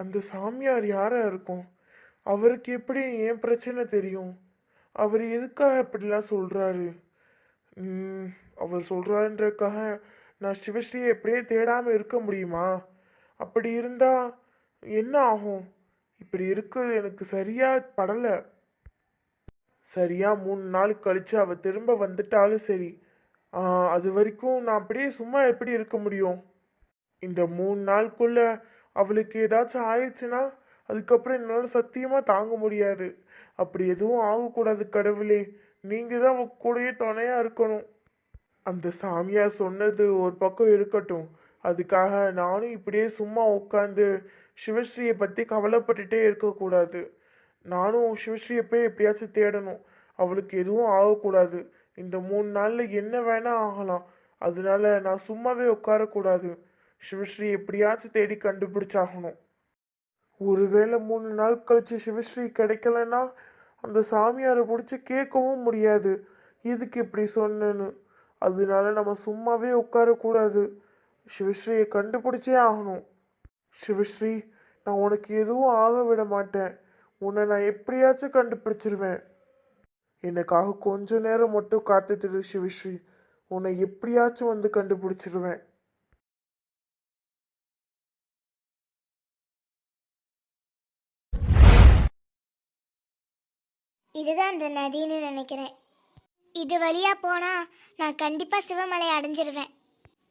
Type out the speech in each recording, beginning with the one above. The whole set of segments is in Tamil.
அந்த சாமியார் யாராக இருக்கும்? அவருக்கு எப்படி என் பிரச்சனை தெரியும்? அவர் எதுக்காக இப்படிலாம் சொல்கிறாரு அவர் சொல்கிறாருன்றக்காக நான் சிவஸ்ரீயை எப்படியே தேடாமல் இருக்க முடியுமா? அப்படி இருந்தால் என்ன ஆகும்? இப்படி இருக்கிறது எனக்கு சரியாக படலை. சரியாக மூணு நாள் கழிச்சு அவள் திரும்ப வந்துட்டாலும் சரி. அது வரைக்கும் நான் அப்படியே சும்மா எப்படி இருக்க முடியும்? இந்த மூணு நாளுக்குள்ளே அவளுக்கு ஏதாச்சும் ஆயிடுச்சுன்னா அதுக்கப்புறம் என்னால் சத்தியமாக தாங்க முடியாது. அப்படி எதுவும் ஆகக்கூடாது கடவுளே. நீங்கள் தான் அவ கூடயே துணையாக இருக்கணும். அந்த சாமியார் சொன்னது ஒரு பக்கம் இருக்கட்டும். அதுக்காக நானும் இப்படியே சும்மா உட்காந்து சிவஸ்ரீயை பற்றி கவலைப்பட்டுட்டே இருக்கக்கூடாது. நானும் சிவஸ்ரீயை போய் எப்படியாச்சும் தேடணும். அவளுக்கு எதுவும் ஆகக்கூடாது. இந்த மூணு நாளில் என்ன வேணால் ஆகலாம். அதனால நான் சும்மாவே உட்காரக்கூடாது. சிவஸ்ரீ எப்படியாச்சும் தேடி கண்டுபிடிச்சாகணும். ஒருவேளை மூணு நாள் கழிச்சு சிவஸ்ரீ கிடைக்கலன்னா அந்த சாமியாரை பிடிச்சி கேட்கவும் முடியாது. இதுக்கு இப்படி சொன்னேன்னு? அதனால நம்ம சும்மாவே உட்காரக்கூடாது. சிவஸ்ரீயை கண்டுபிடிச்சே ஆகணும். சிவஸ்ரீ நான் உனக்கு எதுவும் ஆக விட மாட்டேன். உன்னை நான் எப்படியாச்சும் கண்டுபிடிச்சிருவேன். எனக்காக கொஞ்ச நேரம் மட்டும் காத்துட்டு சிவஸ்ரீ. உன்னை எப்படியாச்சும் வந்து கண்டுபிடிச்சிருவேன். இதுதான் அந்த நதின்னு நினைக்கிறேன். இது வழியா போனா நான் கண்டிப்பா சிவமலை அடைஞ்சிருவேன்.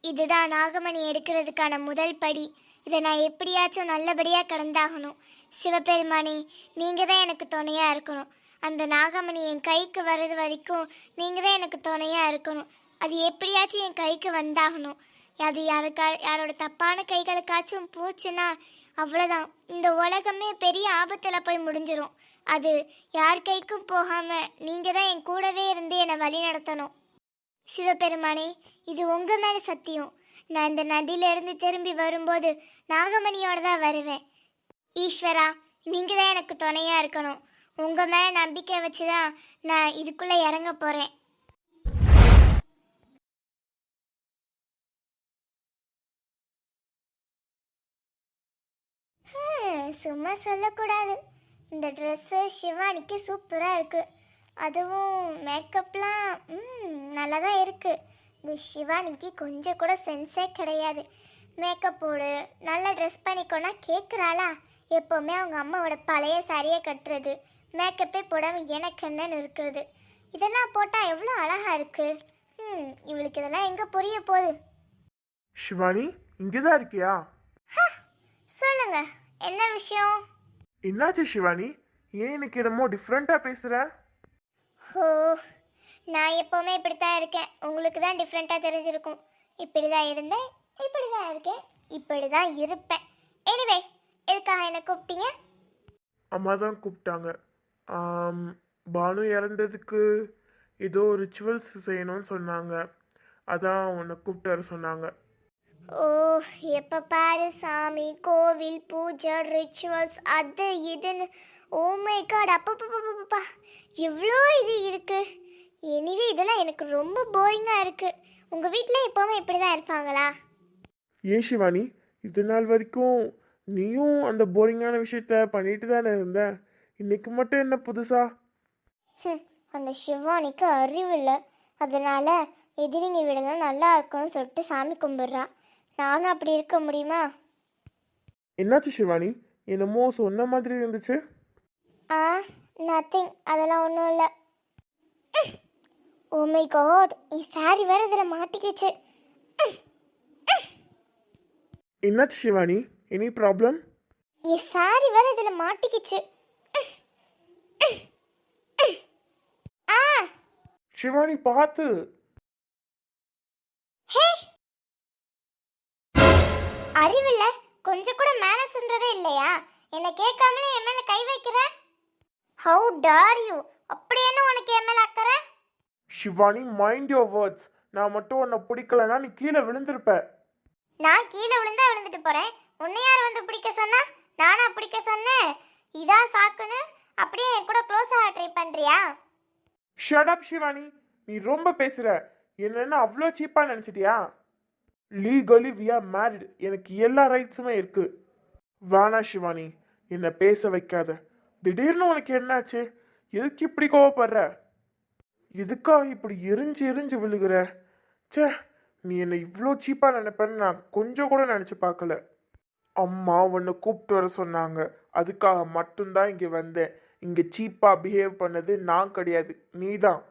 இதுதான் நாகமணி எடுக்கிறதுக்கான முதல் படி. இதை நான் எப்படியாச்சும் நல்லபடியா கடந்தாகணும். சிவபெருமானே நீங்க தான் எனக்கு துணையா இருக்கணும். அந்த நாகமணி என் கைக்கு வர்றது வரைக்கும் நீங்க தான் எனக்கு துணையா இருக்கணும். அது எப்படியாச்சும் என் கைக்கு வந்தாகணும். அது யாருக்கா யாரோட தப்பான கைகளுக்காச்சும் போச்சுன்னா அவ்வளோதான் இந்த உலகமே பெரிய ஆபத்தில் போய் முடிஞ்சிடும் அது யார் கைக்கும் போகாமல் நீங்கள் தான் என் கூடவே இருந்து என்னை வழி நடத்தணும். சிவபெருமானே இது உங்கள் மேலே சத்தியம். நான் இந்த நதியில இருந்து திரும்பி வரும்போது நாகமணியோட தான் வருவேன். ஈஸ்வரா நீங்கள் தான் எனக்கு துணையாக இருக்கணும். உங்கள் மேலே நம்பிக்கை வச்சு தான் நான் இதுக்குள்ளே இறங்க போகிறேன் சும்மா சொல்லக்கூடாது. இந்த ட்ரெஸ்ஸு சிவானிக்கு சூப்பராக இருக்குது அதுவும் மேக்கப்லாம் ம் நல்லா தான் இருக்குது இந்த சிவானிக்கு கொஞ்சம் கூட சென்ஸே கிடையாது. மேக்கப் போடு நல்லா ட்ரெஸ் பண்ணிக்கோனா கேட்குறாளா எப்போவுமே அவங்க அம்மாவோட பழைய சாரியை கட்டுறது மேக்கப்பே போடாமல் எனக்கு என்னன்னு இருக்கிறது. இதெல்லாம் போட்டால் எவ்வளோ அழகாக இருக்குது ம் இவளுக்கு இதெல்லாம் எங்கே புரிய போகுது? சிவானி இங்கதான் இருக்கியா? சொல்லுங்க. என்ன விஷயம்? என்னாச்சு சிவானி ஏன் இன்னைக்கு என்னமோ டிஃப்ரெண்டா பேசுற? ஓ நான் எப்போவுமே இப்படி தான் இருக்கேன். உங்களுக்கு தான் டிஃப்ரெண்ட்டாக தெரிஞ்சிருக்கும். இப்படி தான் இருந்தேன் இப்படி தான் இருக்கேன் இப்படி தான் இருப்பேன். எனிவே எதுக்காக என்ன கூப்பிட்டீங்க? அம்மா தான் கூப்பிட்டாங்க. ஆம், பானு இறந்ததுக்கு ஏதோ ரிச்சுவல்ஸ் செய்யணும்னு சொன்னாங்க. அதான் உன்னை கூப்பிட்டு வர சொன்னாங்க. ஓ எப்போ பாரு சாமி கோவில் பூஜை ரிச்சுவல்ஸ் அது இதுன்னு. ஓ மை காட் அப்பப்பப்பப்பா எவ்வளோ இது இருக்கு. எனிவே இதெல்லாம் எனக்கு ரொம்ப போரிங்காக இருக்கு. உங்கள் வீட்டில் எப்போவுமே இப்படி தான் இருப்பாங்களா? ஏன் சிவானி இது நாள் வரைக்கும் நீயும் அந்த போரிங்கான விஷயத்த பண்ணிட்டு தானே இருந்த. இன்னைக்கு மட்டும் என்ன புதுசா? அந்த சிவானிக்கு அறிவு இல்லை. அதனால எதிரிங்க விடுங்க நல்லா இருக்கும்னு சொல்லிட்டு சாமி கும்பிட்றா. நானும் அப்படி இருக்க முடியுமா? என்னாச்சு சிவானி என்னமோ சொன்ன மாதிரி இருந்துச்சு. ஆ நத்திங் அதெல்லாம் ஒன்றும் இல்லை. ஓ மை காட் ఈ சாரி வேற இதில் மாட்டிக்கிச்சு. என்னாச்சு சிவானி எனி ப்ராப்ளம்? ఈ சாரி வேற இதில் மாட்டிக்கிச்சு. ஆ. சிவானி பார்த்து. சிவானி மைண்ட் யோர் வேர்ட்ஸ் நான் மட்டும் உன்னை பிடிக்கலன்னா நீ கீழே விழுந்திருப்ப. நான் கீழே விழுந்தா விழுந்துட்டு போறேன். உன்னை யார் வந்து பிடிக்க சொன்னா? நானா பிடிக்க சொன்னேன். இதான் சாக்குன்னு அப்படியே என் கூட க்ளோஸ் ஆக ட்ரை பண்றியா? Shut up Shivani. நீ ரொம்ப பேசுற. என்னன்னா அவ்வளோ சீப்பா நினைச்சிட்டியா? லீகலி வி ஆர் மேரிட் எனக்கு எல்லா ரைட்ஸுமே இருக்கு. வேணா சிவானி. என்னை பேச வைக்காத. திடீர்னு உனக்கு என்னாச்சு? எதுக்கு இப்படி கோவப்படுற? எதுக்கா இப்படி எரிஞ்சு எரிஞ்சு விழுகிற? ச்சே நீ என்னை இவ்வளோ சீப்பாக நினைப்பேன்னு நான் கொஞ்சம் கூட நினச்சி பார்க்கல. அம்மா உன்னை கூப்பிட்டு வர சொன்னாங்க. அதுக்காக மட்டும்தான் இங்கே வந்தேன். இங்கே சீப்பாக பிஹேவ் பண்ணது நான் கிடையாது. நீ தான்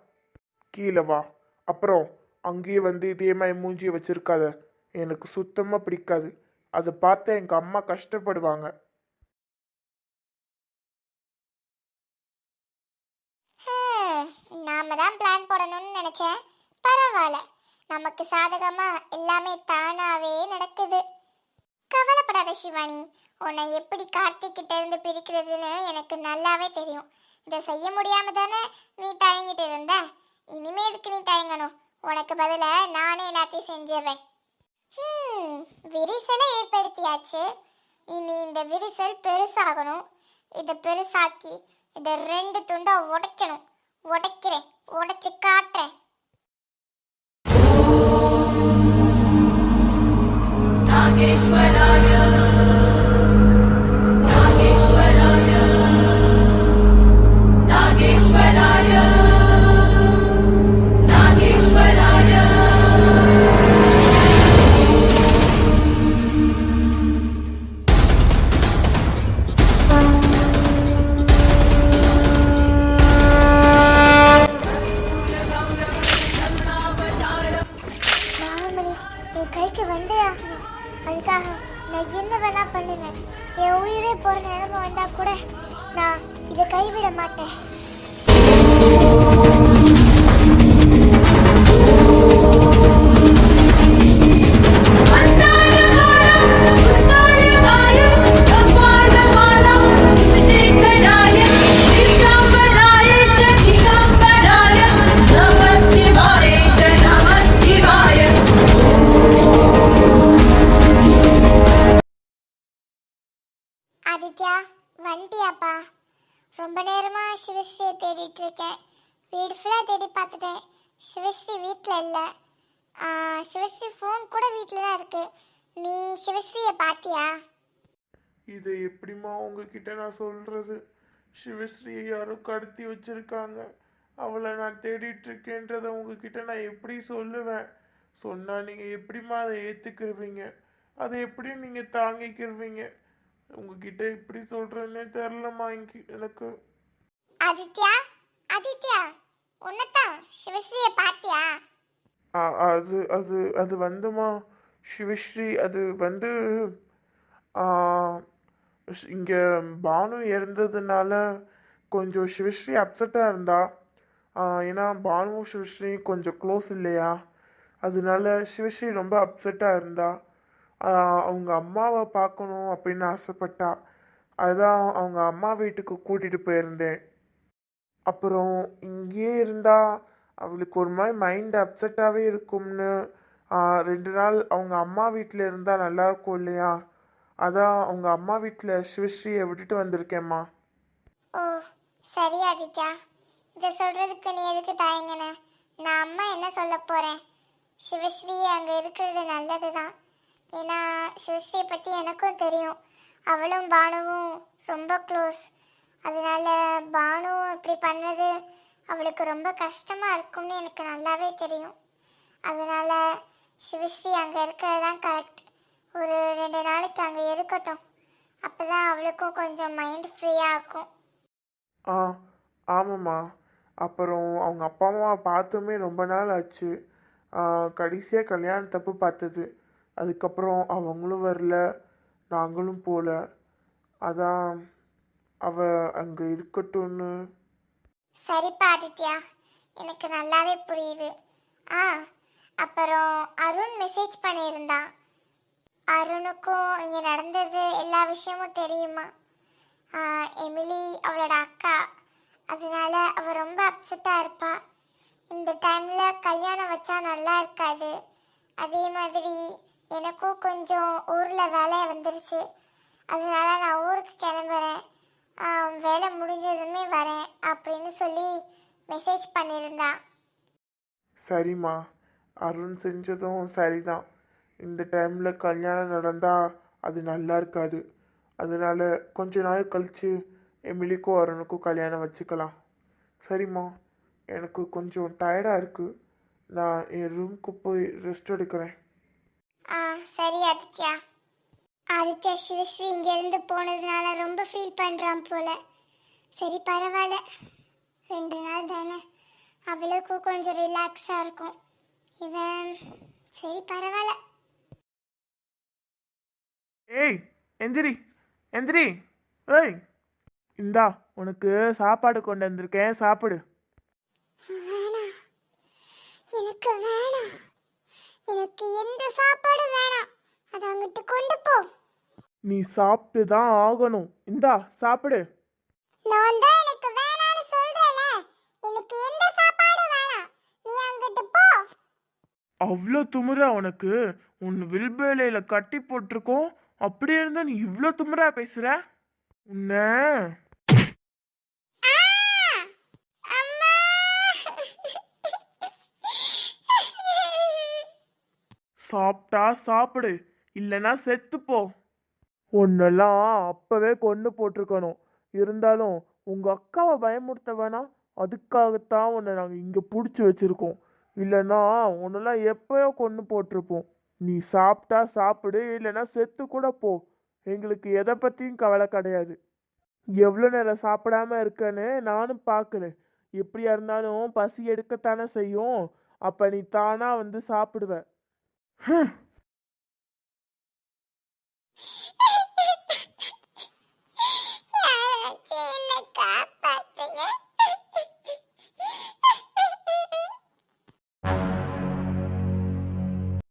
கீழே வா. அப்புறம் அங்கேயே வந்து இதே மாதிரி மூஞ்சியை வச்சுருக்காத. எனக்கு சுத்தமாக பிடிக்காது. அதை பார்த்து எங்கள் அம்மா கஷ்டப்படுவாங்க. நம்ம தான் பிளான் போடணும்னு நினச்சேன். பரவாயில்ல. நமக்கு சாதகமாக எல்லாமே தானாகவே நடக்குது. கவலைப்படாத சிவானி. உன்னை எப்படி கார்த்திக்கிட்ட இருந்து பிரிக்கிறதுன்னு எனக்கு நல்லாவே தெரியும். இதை செய்ய முடியாம தானே நீ தயங்கிட்டு இருந்த? இனிமே இதுக்கு நீ தயங்கணும்? உனக்கு பதிலாக நானே எல்லாத்தையும் செஞ்சிடுறேன். விரிசலை ஏற்படுத்தியாச்சு. இனி இந்த விரிசல் பெருசாகணும். இதை பெருசாக்கி இதை ரெண்டு துண்டை உடைக்கணும். உடைக்கிறேன். உடைச்சு காட்டுறேன். நாகேஸ்வராய தேடிட்டு இருக்கேன் வீடு ஃபுல்லாக தேடி பார்த்துட்டேன். சிவஸ்ரீ வீட்டில் இல்லை. சிவஸ்ரீ ஃபோன் கூட வீட்டில் தான் இருக்கு. நீ சிவஸ்ரீயை பார்த்தியா இதை எப்படிம்மா உங்ககிட்ட நான் சொல்றது? சிவஸ்ரீயை யாரோ கடத்தி வச்சிருக்காங்க. அவளை நான் தேடிட்டு இருக்கேன்றதை உங்ககிட்ட நான் எப்படி சொல்லுவேன்? சொன்னா நீங்க எப்படிம்மா அதை ஏத்துக்கிருவீங்க? அதை எப்படி நீங்க தாங்கிக்கிருவீங்க? உங்ககிட்ட எப்படி சொல்றேன்னே தெரிலம்மா இங்க எனக்கு. ஆதித்யா? ஆதித்யா உன்னதான் சிவஸ்ரீயை பார்த்தியா அது அது அது வந்துமா? சிவஸ்ரீ அது வந்து இங்கே பானு இறந்ததுனால கொஞ்சம் சிவஸ்ரீ அப்செட்டாக இருந்தா ஏன்னா பானுவும் சிவஸ்ரீ கொஞ்சம் க்ளோஸ் இல்லையா? அதனால சிவஸ்ரீ ரொம்ப அப்செட்டாக இருந்தா அவங்க அம்மாவை பார்க்கணும் அப்படின்னு ஆசைப்பட்டா அதுதான் அவங்க அம்மா வீட்டுக்கு கூட்டிகிட்டு போயிருந்தேன். அப்புறம் இங்கேயே இருந்தா அவளுக்கு ஒரு மாதிரி மைண்ட் அப்செட்டாகவே இருக்கும்னு ரெண்டு நாள் அவங்க அம்மா வீட்டில் இருந்தால் நல்லாயிருக்கும் இல்லையா? அதான் அவங்க அம்மா வீட்டில் சிவஸ்ரீயை விட்டுட்டு வந்திருக்கேம்மா. ஓ சரி ஆதித்யா. இதை சொல்கிறதுக்கு நீ எதுக்கு தயங்கின? நான் அம்மா என்ன சொல்ல போகிறேன் சிவஸ்ரீ அங்கே இருக்கிறது நல்லது தான் ஏன்னா சிவஸ்ரீயை பற்றி எனக்கும் தெரியும். அவளும் பானுவும் ரொம்ப க்ளோஸ் அதனால பானு இப்படி பண்ணது அவளுக்கு ரொம்ப கஷ்டமாக இருக்கும்னு எனக்கு நல்லாவே தெரியும். அதனால சிவஸ்ரீ அங்கே இருக்கிறது தான் கரெக்ட் ஒரு ரெண்டு நாளைக்கு அங்கே இருக்கட்டும். அப்போ தான் அவளுக்கும் கொஞ்சம் மைண்ட் ஃப்ரீயாக இருக்கும். ஆ ஆமாம்மா. அப்புறம் அவங்க அப்பா அம்மாவை பார்த்துமே ரொம்ப நாள் ஆச்சு. கடைசியாக கல்யாணத்தப்போ பார்த்தது. அதுக்கப்புறம் அவங்களும் வரல. நாங்களும் போகல அதான் அவ அங்க இருக்கட்டும்னு. சரிப்பா ஆதித்யா. எனக்கு நல்லாவே புரியுது. ஆ அப்புறம் அருண் மெசேஜ் பண்ணியிருந்தான் அருணுக்கும் இங்கே நடந்தது எல்லா விஷயமும் தெரியுமா? ஆ, எமிலி அவளோட அக்கா. அதனால அவள் ரொம்ப அப்செட்டாக இருப்பா. இந்த டைமில் கல்யாணம் வச்சா நல்லா இருக்காது. அதே மாதிரி எனக்கும் கொஞ்சம் ஊரில் வேலை வந்துருச்சு. அதனால நான் ஊருக்கு கிளம்புறேன். வேலை முடிஞ்சதுமே வரேன் அப்படின்னு சொல்லி மெசேஜ் பண்ணியிருந்தா. சரிம்மா. அருண் செஞ்சதும் சரிதான். இந்த டைமில் கல்யாணம் நடந்தால் அது நல்லா இருக்காது. அதனால கொஞ்ச நாள் கழிச்சு எமிலிக்கும் அருணுக்கும் கல்யாணம் வச்சுக்கலாம். சரிம்மா. எனக்கு கொஞ்சம் டயர்டாக இருக்குது நான் என் ரூமுக்கு போய் ரெஸ்ட் எடுக்கிறேன். ஆ சரி ஆதித்யா. ஆதித்யா சிவஸ்ரீ இங்கேருந்து போனதுனால ரொம்ப ஃபீல் பண்ணுறான் போல. சரி பரவாயில்ல. ரெண்டு நாள் தானே. அவளுக்கும் கொஞ்சம் ரிலாக்ஸாக இருக்கும். இவன் சரி பரவாயில்ல. ஏய் எந்திரி எந்திரி. ஏய் இந்தா உனக்கு சாப்பாடு கொண்டு வந்திருக்கேன். சாப்பிடு. எனக்கு வேணாம். எனக்கு எந்த சாப்பாடும் வேணாம். அதை அங்கிட்டு கொண்டு போ. நீ சாப்பிட்டு தான் ஆகணும். இந்தா சாப்பிடு. நான் தான் எனக்கு வேணாம்னு சொல்றேனே. எனக்கு எந்த சாப்பாடும் வேணாம். நீ அங்கிட்டு போ. அவ்வளோ துமுறா உனக்கு? உன் வில்பேலையில கட்டி போட்டிருக்கோம். அப்படியே இருந்தா நீ இவ்வளோ துமுறா பேசுற? உன்ன. சாப்பிட்டா சாப்பிடு. இல்லைன்னா செத்துப்போ. உன்னெல்லாம் அப்பவே கொண்டு போட்டிருக்கணும். இருந்தாலும் உங்க அக்காவை பயமுறுத்த வேணாம் அதுக்காகத்தான் உன்னை நாங்கள் இங்கே பிடிச்சி வச்சிருக்கோம். இல்லைன்னா உன்னெல்லாம் எப்பயோ கொண்டு போட்டிருப்போம். நீ சாப்பிட்டா சாப்பிடு இல்லைன்னா செத்து கூட போ. எங்களுக்கு எதை பற்றியும் கவலை கிடையாது. எவ்வளோ நேரம் சாப்பிடாம இருக்கேன்னு நானும் பார்க்குறேன். எப்படியா இருந்தாலும் பசி எடுக்கத்தானே செய்யும். அப்போ நீ தானாக வந்து சாப்பிடுவேன்